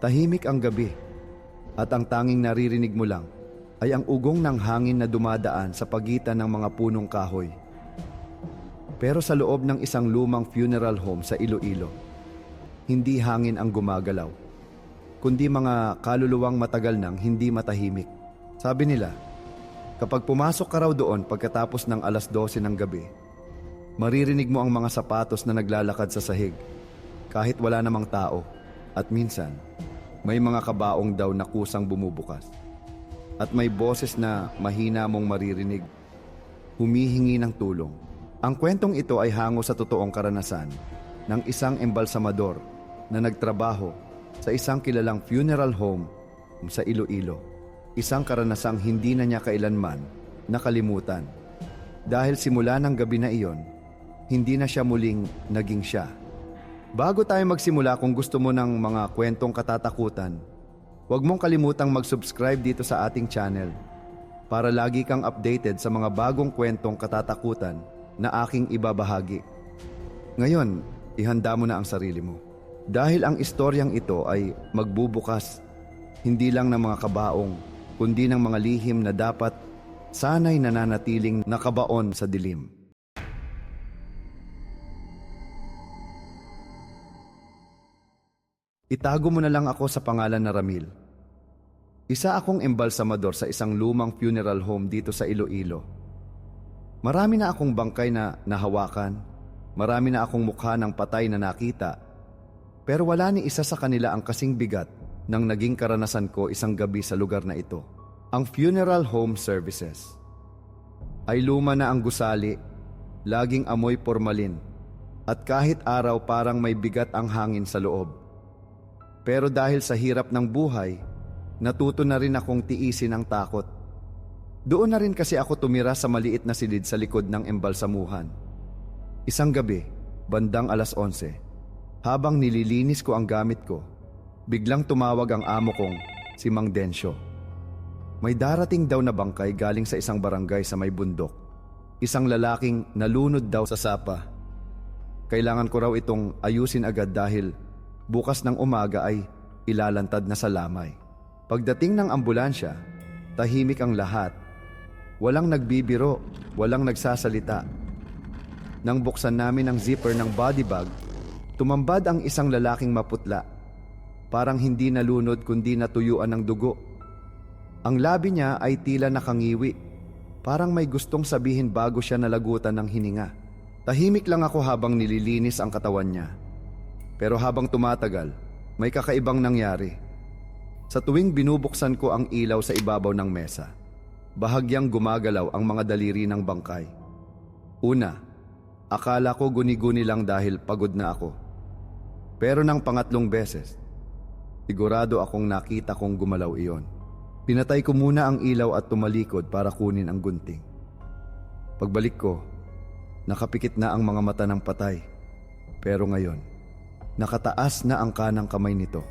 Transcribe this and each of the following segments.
Tahimik ang gabi at ang tanging naririnig mo lang ay ang ugong ng hangin na dumadaan sa pagitan ng mga punong kahoy. Pero sa loob ng isang lumang funeral home sa Iloilo, hindi hangin ang gumagalaw, kundi mga kaluluwang matagal nang hindi matahimik. Sabi nila, kapag pumasok ka raw doon pagkatapos ng alas 12 ng gabi, maririnig mo ang mga sapatos na naglalakad sa sahig, kahit wala namang tao, at minsan, may mga kabaong daw na kusang bumubukas. At may boses na mahina mong maririnig, humihingi ng tulong. Ang kwentong ito ay hango sa totoong karanasan ng isang embalsamador na nagtrabaho sa isang kilalang funeral home sa Iloilo. Isang karanasang hindi na niya kailanman nakalimutan. Dahil simula ng gabi na iyon, hindi na siya muling naging siya. Bago tayo magsimula kung gusto mo ng mga kwentong katatakutan, huwag mong kalimutang mag-subscribe dito sa ating channel para lagi kang updated sa mga bagong kwentong katatakutan na aking ibabahagi. Ngayon, ihanda mo na ang sarili mo. Dahil ang istoryang ito ay magbubukas hindi lang ng mga kabaong, kundi ng mga lihim na dapat sanay nananatiling nakabaon sa dilim. Itago mo na lang ako sa pangalan na Ramil. Isa akong embalsamador sa isang lumang funeral home dito sa Iloilo. Marami na akong bangkay na nahawakan, marami na akong mukha ng patay na nakita, pero wala ni isa sa kanila ang kasing bigat ng naging karanasan ko isang gabi sa lugar na ito. Ang funeral home services. Ay luma na ang gusali, laging amoy pormalin, at kahit araw parang may bigat ang hangin sa loob. Pero dahil sa hirap ng buhay, natuto na rin akong tiisin ang takot. Doon na rin kasi ako tumira sa maliit na silid sa likod ng embalsamuhan. Isang gabi, bandang alas 11, habang nililinis ko ang gamit ko, biglang tumawag ang amo kong si Mang Densyo. May darating daw na bangkay galing sa isang barangay sa may bundok. Isang lalaking nalunod daw sa sapa. Kailangan ko raw itong ayusin agad dahil bukas ng umaga ay ilalantad na sa lamay. Pagdating ng ambulansya, tahimik ang lahat. Walang nagbibiro, walang nagsasalita. Nang buksan namin ang zipper ng body bag, tumambad ang isang lalaking maputla. Parang hindi nalunod kundi natuyuan ng dugo. Ang labi niya ay tila nakangiwi. Parang may gustong sabihin bago siya nalagutan ng hininga. Tahimik lang ako habang nililinis ang katawan niya. Pero habang tumatagal, may kakaibang nangyari. Sa tuwing binubuksan ko ang ilaw sa ibabaw ng mesa, bahagyang gumagalaw ang mga daliri ng bangkay. Una, akala ko guni-guni lang dahil pagod na ako. Pero nang pangatlong beses, sigurado akong nakita kong gumalaw iyon. Pinatay ko muna ang ilaw at tumalikod para kunin ang gunting. Pagbalik ko, nakapikit na ang mga mata ng patay. Pero ngayon, nakataas na ang kanang kamay nito.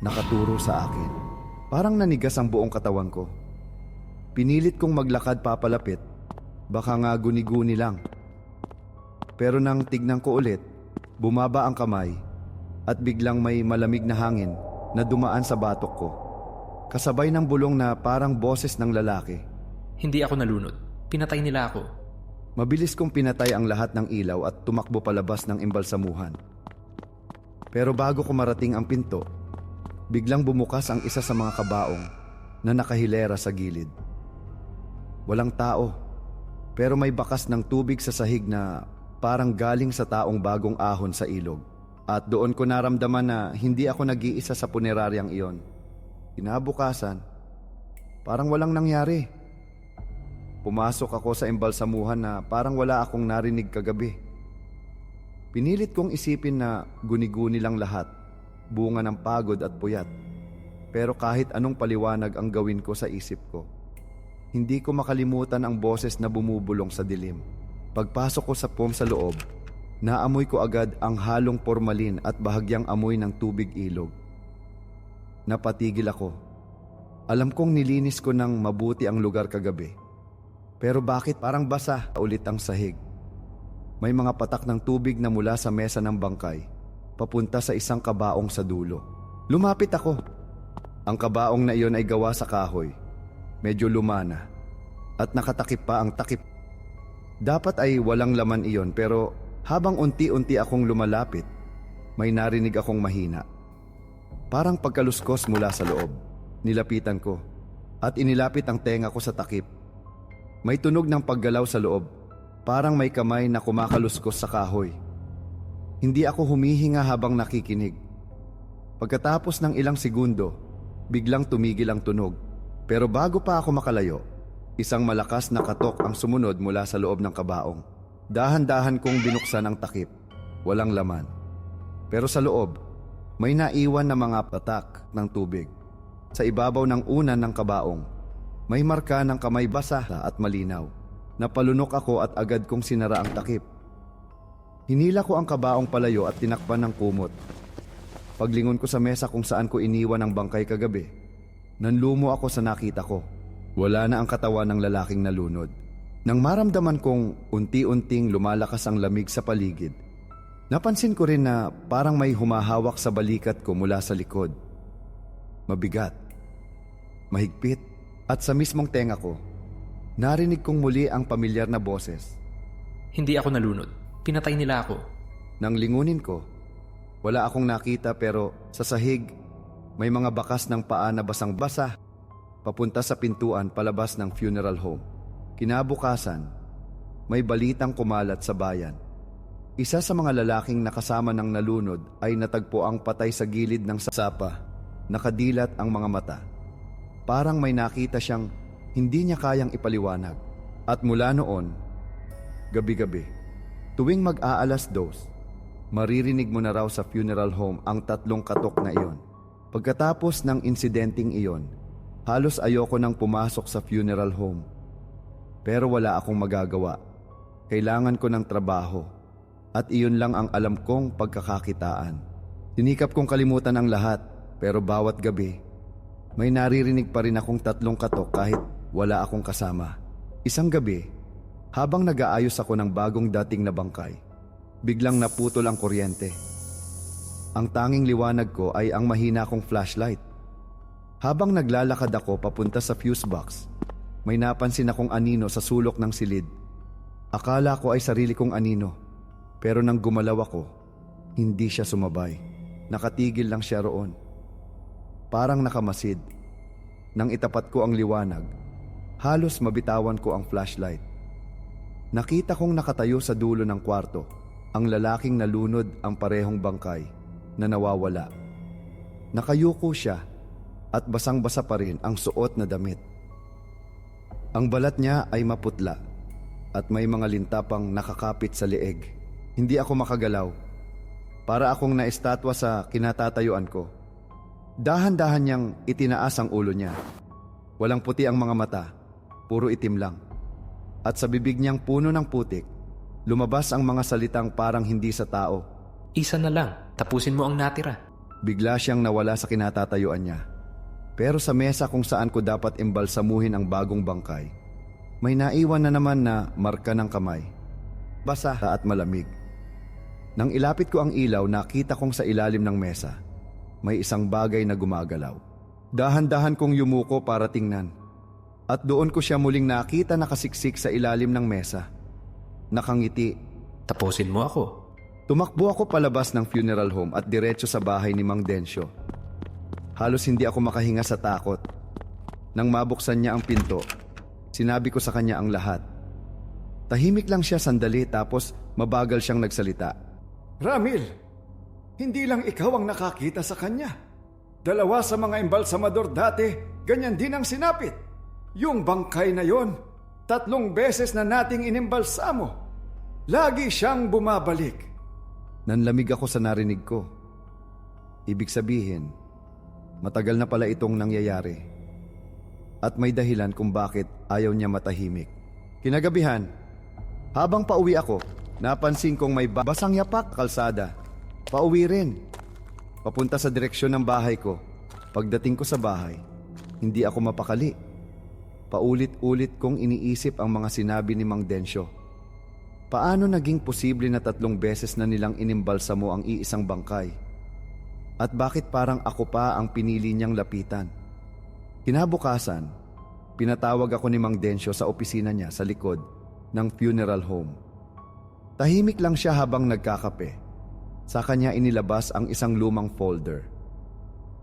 Nakaturo sa akin. Parang nanigas ang buong katawan ko. Pinilit kong maglakad papalapit. Baka nga guni-guni lang. Pero nang tignan ko ulit, bumaba ang kamay at biglang may malamig na hangin na dumaan sa batok ko. Kasabay ng bulong na parang boses ng lalaki. Hindi ako nalunod. Pinatay nila ako. Mabilis kong pinatay ang lahat ng ilaw at tumakbo palabas ng embalsamuhan. Pero bago ko marating ang pinto, biglang bumukas ang isa sa mga kabaong na nakahilera sa gilid. Walang tao, pero may bakas ng tubig sa sahig na parang galing sa taong bagong ahon sa ilog. At doon ko naramdaman na hindi ako nag-iisa sa puneraryang iyon. Kinabukasan, parang walang nangyari. Pumasok ako sa embalsamuhan na parang wala akong narinig kagabi. Pinilit kong isipin na guni-guni lang lahat, bunga ng pagod at puyat. Pero kahit anong paliwanag ang gawin ko sa isip ko, hindi ko makalimutan ang boses na bumubulong sa dilim. Pagpasok ko sa pom sa loob, naamoy ko agad ang halong pormalin at bahagyang amoy ng tubig ilog. Napatigil ako. Alam kong nilinis ko ng mabuti ang lugar kagabi. Pero bakit parang basa ulit ang sahig? May mga patak ng tubig na mula sa mesa ng bangkay, papunta sa isang kabaong sa dulo. Lumapit ako. Ang kabaong na iyon ay gawa sa kahoy. Medyo lumana. At nakatakip pa ang takip. Dapat ay walang laman iyon pero habang unti-unti akong lumalapit, may narinig akong mahina. Parang pagkaluskos mula sa loob. Nilapitan ko at inilapit ang tenga ko sa takip. May tunog ng paggalaw sa loob, parang may kamay na kumakaluskos sa kahoy. Hindi ako humihinga habang nakikinig. Pagkatapos ng ilang segundo, biglang tumigil ang tunog. Pero bago pa ako makalayo, isang malakas na katok ang sumunod mula sa loob ng kabaong. Dahan-dahan kong binuksan ang takip. Walang laman. Pero sa loob, may naiwan na mga patak ng tubig. Sa ibabaw ng unan ng kabaong, may marka ng kamay basa at malinaw. Napalunok ako at agad kong sinara ang takip. Hinila ko ang kabaong palayo at tinakpan ng kumot. Paglingon ko sa mesa kung saan ko iniwan ang bangkay kagabi, nanlumo ako sa nakita ko. Wala na ang katawan ng lalaking nalunod. Nang maramdaman kong unti-unting lumalakas ang lamig sa paligid, napansin ko rin na parang may humahawak sa balikat ko mula sa likod. Mabigat, mahigpit, at sa mismong tenga ko, narinig kong muli ang pamilyar na boses. Hindi ako nalunod. Pinatay nila ako. Nang lingunin ko, wala akong nakita pero sa sahig, may mga bakas ng paa na basang-basa papunta sa pintuan palabas ng funeral home. Kinabukasan, may balitang kumalat sa bayan. Isa sa mga lalaking nakasama ng nalunod ay natagpo ang patay sa gilid ng sapa. Nakadilat ang mga mata. Parang may nakita siyang hindi niya kayang ipaliwanag. At mula noon, gabi-gabi, tuwing mag-aalas dos, maririnig mo na raw sa funeral home ang tatlong katok na iyon. Pagkatapos ng insidenteng iyon, halos ayoko nang pumasok sa funeral home. Pero wala akong magagawa. Kailangan ko ng trabaho. At iyon lang ang alam kong pagkakakitaan. Sinikap kong kalimutan ang lahat, pero bawat gabi, may naririnig pa rin akong tatlong katok kahit wala akong kasama. Isang gabi, habang nag-aayos ako ng bagong dating na bangkay, biglang naputol ang kuryente. Ang tanging liwanag ko ay ang mahina kong flashlight. Habang naglalakad ako papunta sa fuse box, may napansin akong anino sa sulok ng silid. Akala ko ay sarili kong anino, pero nang gumalaw ako, hindi siya sumabay. Nakatigil lang siya roon. Parang nakamasid. Nang itapat ko ang liwanag, halos mabitawan ko ang flashlight. Nakita kong nakatayo sa dulo ng kwarto, ang lalaking nalunod ang parehong bangkay na nawawala. Nakayuko siya at basang-basa pa rin ang suot na damit. Ang balat niya ay maputla at may mga lintapang nakakapit sa leeg. Hindi ako makagalaw. Para akong naestatwa sa kinatatayuan ko. Dahan-dahan niyang itinaas ang ulo niya. Walang puti ang mga mata, puro itim lang. At sa bibig niyang puno ng putik, lumabas ang mga salitang parang hindi sa tao. Isa na lang. Tapusin mo ang natira. Bigla siyang nawala sa kinatatayuan niya. Pero sa mesa kung saan ko dapat embalsamuhin ang bagong bangkay, may naiwan na naman na marka ng kamay. Basa at malamig. Nang ilapit ko ang ilaw, nakita kong sa ilalim ng mesa, may isang bagay na gumagalaw. Dahan-dahan kong yumuko para tingnan. At doon ko siya muling nakita nakasiksik sa ilalim ng mesa. Nakangiti Tapusin mo ako. Tumakbo ako palabas ng funeral home at diretso sa bahay ni Mang Densyo. Halos hindi ako makahinga sa takot. Nang mabuksan niya ang pinto, sinabi ko sa kanya ang lahat. Tahimik lang siya sandali tapos mabagal siyang nagsalita. Ramil, hindi lang ikaw ang nakakita sa kanya. Dalawa sa mga embalsamador dati, ganyan din ang sinapit. Yung bangkay na yon, tatlong beses na nating inimbalsamo. Lagi siyang bumabalik. Nanlamig ako sa narinig ko. Ibig sabihin, matagal na pala itong nangyayari. At may dahilan kung bakit ayaw niya matahimik. Kinagabihan, habang pauwi ako, napansin kong may ba- basang yapak kalsada. Pauwi rin. Papunta sa direksyon ng bahay ko. Pagdating ko sa bahay, hindi ako mapakali. Paulit-ulit kong iniisip ang mga sinabi ni Mang Densyo. Paano naging posible na tatlong beses na nilang inimbalsa mo ang iisang bangkay? At bakit parang ako pa ang pinili niyang lapitan? Kinabukasan, pinatawag ako ni Mang Densyo sa opisina niya sa likod ng funeral home. Tahimik lang siya habang nagkakape. Sa kanya inilabas ang isang lumang folder.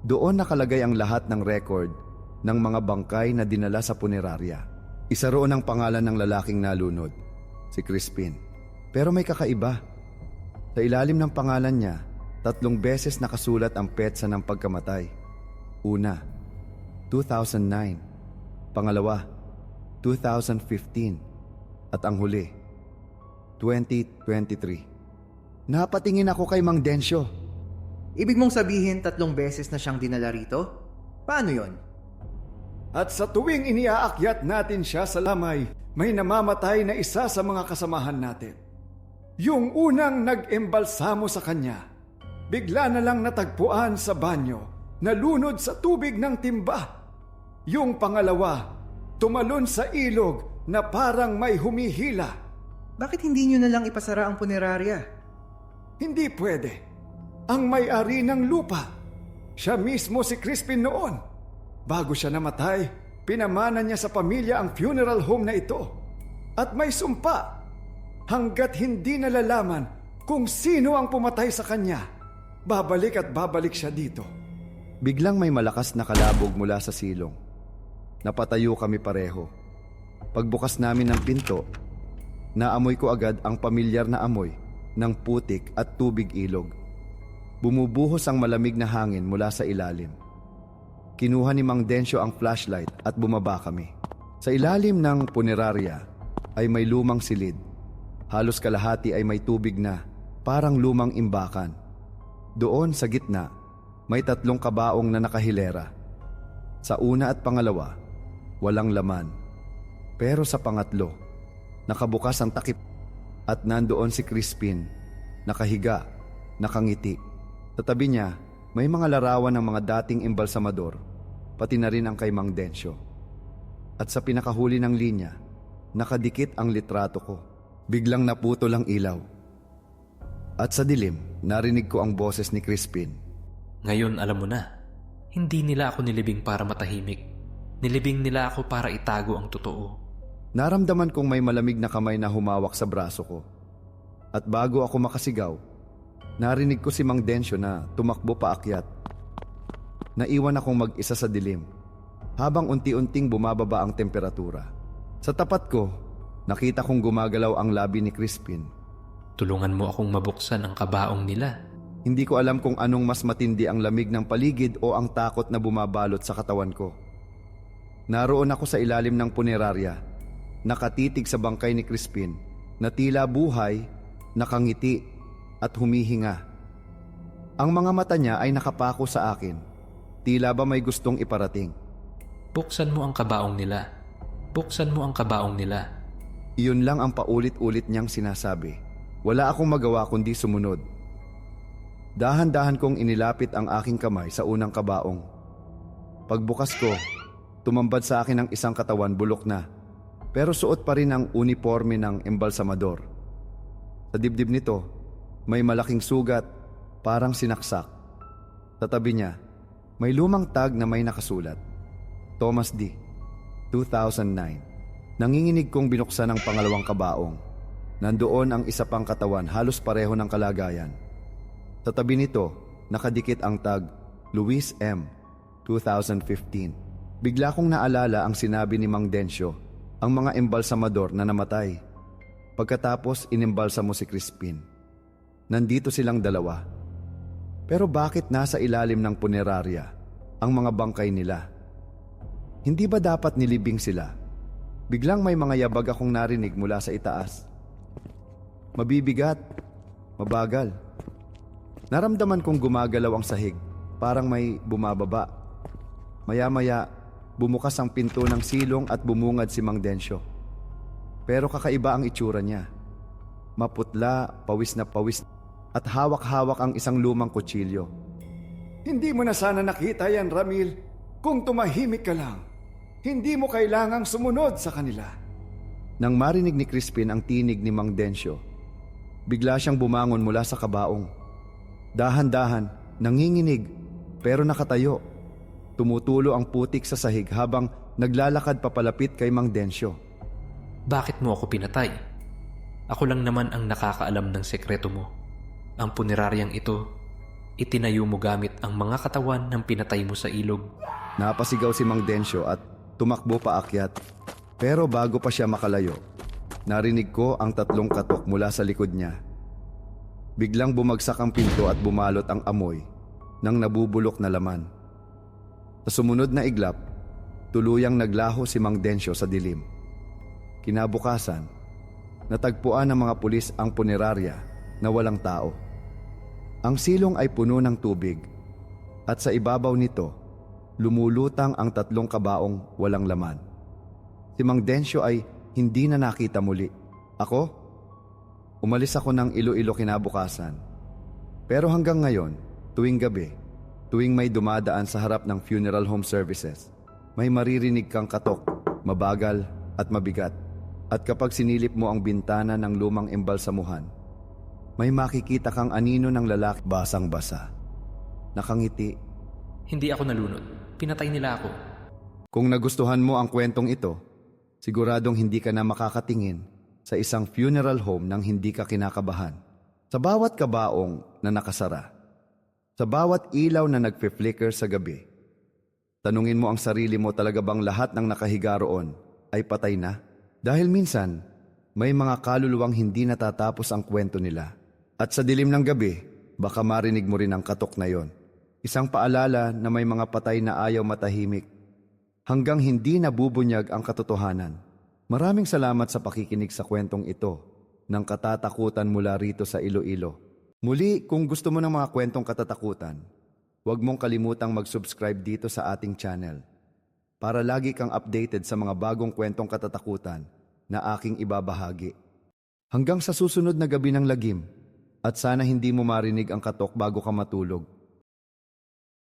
Doon nakalagay ang lahat ng record ng mga bangkay na dinala sa punerarya. Isa roon ang pangalan ng lalaking nalunod, si Crispin. Pero may kakaiba. Sa ilalim ng pangalan niya, tatlong beses nakasulat ang petsa ng pagkamatay. Una, 2009. Pangalawa, 2015. At ang huli, 2023. Napatingin ako kay Mang Densyo. Ibig mong sabihin tatlong beses na siyang dinala rito? Paano yon? At sa tuwing iniaakyat natin siya sa lamay, may namamatay na isa sa mga kasamahan natin. Yung unang nag-embalsamo sa kanya, bigla na lang natagpuan sa banyo, nalunod sa tubig ng timba. Yung pangalawa, tumalon sa ilog na parang may humihila. Bakit hindi nyo na lang ipasara ang punerarya? Hindi pwede. Ang may-ari ng lupa. Siya mismo si Crispin noon. Bago siya namatay, pinamana niya sa pamilya ang funeral home na ito. At may sumpa. Hanggat hindi nalalaman kung sino ang pumatay sa kanya, babalik at babalik siya dito. Biglang may malakas na kalabog mula sa silong. Napatayo kami pareho. Pagbukas namin ng pinto, naamoy ko agad ang pamilyar na amoy ng putik at tubig ilog. Bumubuhos ang malamig na hangin mula sa ilalim. Kinuha ni Mang Densyo ang flashlight at bumaba kami. Sa ilalim ng punerarya ay may lumang silid. Halos kalahati ay may tubig na, parang lumang imbakan. Doon sa gitna, may tatlong kabaong na nakahilera. Sa una at pangalawa, walang laman. Pero sa pangatlo, nakabukas ang takip at nandoon si Crispin, nakahiga, nakangiti. Sa tabi niya, may mga larawan ng mga dating embalsamador, pati na rin ang kay Mang Densyo. At sa pinakahuli ng linya, nakadikit ang litrato ko. Biglang naputol ang ilaw. At sa dilim, narinig ko ang boses ni Crispin. Ngayon alam mo na, hindi nila ako nilibing para matahimik. Nilibing nila ako para itago ang totoo. Naramdaman kong may malamig na kamay na humawak sa braso ko. At bago ako makasigaw, narinig ko si Mang Densyo na tumakbo paakyat. Naiwan akong mag-isa sa dilim, habang unti-unting bumababa ang temperatura. Sa tapat ko, nakita kong gumagalaw ang labi ni Crispin. Tulungan mo akong mabuksan ang kabaong nila. Hindi ko alam kung anong mas matindi ang lamig ng paligid o ang takot na bumabalot sa katawan ko. Naroon ako sa ilalim ng punerarya, nakatitig sa bangkay ni Crispin, na tila buhay, nakangiti at humihinga. Ang mga mata niya ay nakapako sa akin, tila ba may gustong iparating. Buksan mo ang kabaong nila. Buksan mo ang kabaong nila. Iyon lang ang paulit-ulit niyang sinasabi. Wala akong magawa kundi sumunod. Dahan-dahan kong inilapit ang aking kamay sa unang kabaong. Pagbukas ko, tumambad sa akin ang isang katawan bulok na, pero suot pa rin ang uniforme ng embalsamador. Sa dibdib nito, may malaking sugat, parang sinaksak. Sa tabi niya, may lumang tag na may nakasulat. Thomas D. 2009. Nanginginig kong binuksan ang pangalawang kabaong. Nandoon ang isa pang katawan halos pareho ng kalagayan. Sa tabi nito, nakadikit ang tag Luis M. 2015. Bigla kong naalala ang sinabi ni Mang Densyo, ang mga embalsamador na namatay. Pagkatapos inimbalsa mo si Crispin. Nandito silang dalawa. Pero bakit nasa ilalim ng punerarya ang mga bangkay nila? Hindi ba dapat nilibing sila? Biglang may mga yabag akong narinig mula sa itaas. Mabibigat, mabagal. Naramdaman kong gumagalaw ang sahig, parang may bumababa. Maya-maya, bumukas ang pinto ng silong at bumungad si Mang Densyo. Pero kakaiba ang itsura niya. Maputla, pawis na pawis, at hawak-hawak ang isang lumang kutsilyo. Hindi mo na sana nakita yan, Ramil, kung tumahimik ka lang. Hindi mo kailangang sumunod sa kanila. Nang marinig ni Crispin ang tinig ni Mang Densyo, bigla siyang bumangon mula sa kabaong. Dahan-dahan, Nanginginig pero nakatayo. Tumutulo ang putik sa sahig habang naglalakad papalapit kay Mang Densyo. Bakit mo ako pinatay? Ako lang naman ang nakakaalam ng sekreto mo. Ang puneraryang ito, itinayo mo gamit ang mga katawan ng pinatay mo sa ilog. Napasigaw si Mang Densyo at tumakbo paakyat. Pero bago pa siya makalayo, narinig ko ang tatlong katok mula sa likod niya. Biglang bumagsak ang pinto at bumalot ang amoy ng nabubulok na laman. Sa sumunod na iglap, tuluyang naglaho si Mang Densyo sa dilim. Kinabukasan, natagpuan ng mga pulis ang punerarya na walang tao. Ang silong ay puno ng tubig at sa ibabaw nito, lumulutang ang tatlong kabaong walang laman. Si Mang Densyo ay hindi na nakita muli. Ako? Umalis ako ng Iloilo kinabukasan. Pero hanggang ngayon, tuwing gabi, tuwing may dumadaan sa harap ng funeral home services, may maririnig kang katok, mabagal at mabigat. At kapag sinilip mo ang bintana ng lumang embalsamuhan, may makikita kang anino ng lalaki basang-basa. Nakangiti Hindi ako nalunod. Pinatay nila ako. Kung nagustuhan mo ang kwentong ito, siguradong hindi ka na makakatingin sa isang funeral home nang hindi ka kinakabahan. Sa bawat kabaong na nakasara, sa bawat ilaw na nagpe-flicker sa gabi, tanungin mo ang sarili mo talaga bang lahat ng nakahiga roon ay patay na? Dahil minsan, may mga kaluluwang hindi natatapos ang kwento nila. At sa dilim ng gabi, baka marinig mo rin ang katok na yon. Isang paalala na may mga patay na ayaw matahimik hanggang hindi nabubunyag ang katotohanan. Maraming salamat sa pakikinig sa kwentong ito ng katatakutan mula rito sa Iloilo. Muli, kung gusto mo ng mga kwentong katatakutan, huwag mong kalimutang mag-subscribe dito sa ating channel para lagi kang updated sa mga bagong kwentong katatakutan na aking ibabahagi. Hanggang sa susunod na gabi ng lagim at sana hindi mo marinig ang katok bago ka matulog.